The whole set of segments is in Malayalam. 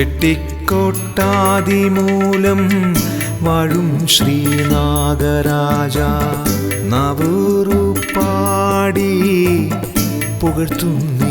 വെട്ടിക്കോട്ടാതിമൂലം വാഴും ശ്രീനാഗരാജ. നവൂറു പാടി പുകഴ്ത്തുന്നേ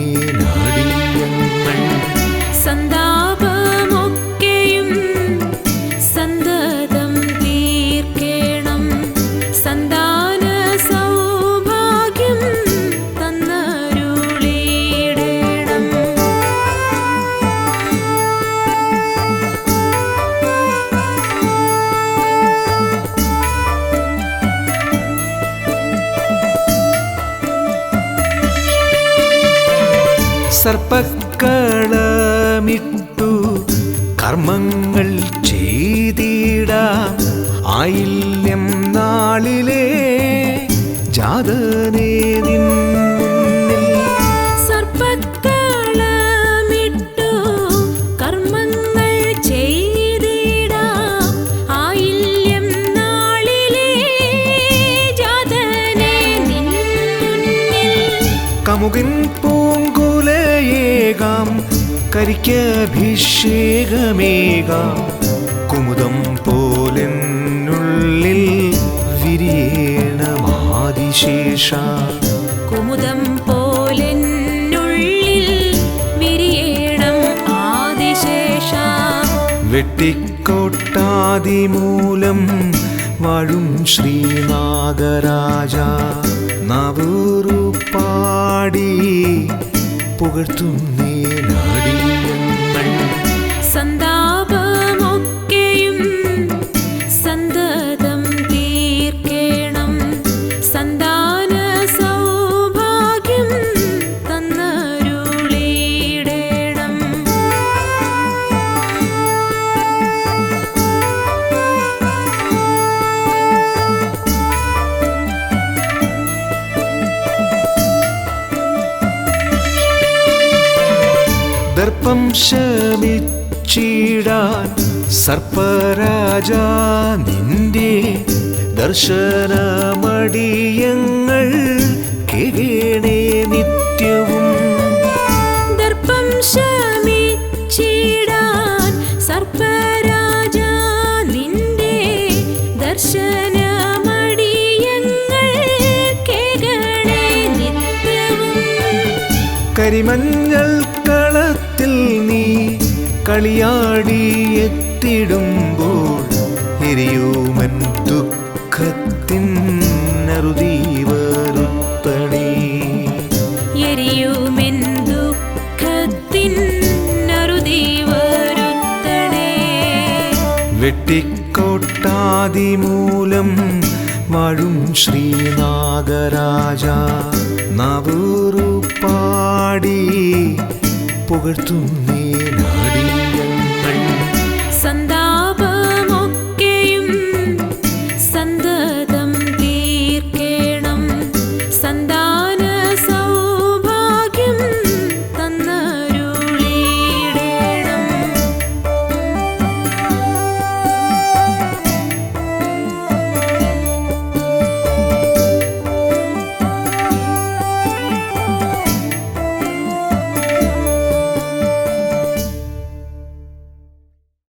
സർപ്പക്കളമിട്ടു. കർമ്മങ്ങൾ ചെയ്തിടാം. ആയില്യം നാളിലേ ജാതനേ സർപ്പക്കളമിട്ടു. കർമ്മങ്ങൾ ചെയ്തിടാം. ആയില്യം നാളിലേ ജാതനെ നിൻ പോ കമുകിൻ പൂങ്കുലയേകാം കരിക്കഭിഷേകമേകാം കുമുദം പോലെന്നുള്ളിൽ വിരിയേണമാതിശേഷ കുമുദം പോലെന്നുള്ളിൽ വിരിയേണം ആദിശേഷ. വെട്ടിക്കോട്ടാതിമൂലം വാഴും ശ്രീനാഗരാജ. നവൂറു പാടി പുകഴ്ത്തുന്നേ നാടിയങ്ങൾ ദർപ്പം ശമിച്ചിടാൻ സർപ്പരാജ നിന്റെ ദർശനമടിയങ്ങൾ കേകേണേ നിത്യവും. ദർപ്പം ശമിച്ചിടാൻ സർപ്പരാജ നിന്റെ ദർശന കരിമഞ്ഞൾ കളിയാടി എത്തിടുമ്പോൾ എരിയൂമൻ ദുഃഖത്തിൻ അറുതീവരുത്തണേ. എരിയൂമൻ ദുഃഖത്തിൻ അറുതി വരുത്തണേ വെട്ടിക്കോട്ടാതിമൂലം വാഴും ശ്രീനാഗരാജ. നവൂറു പാടി പുകഴ്ത്തുന്ന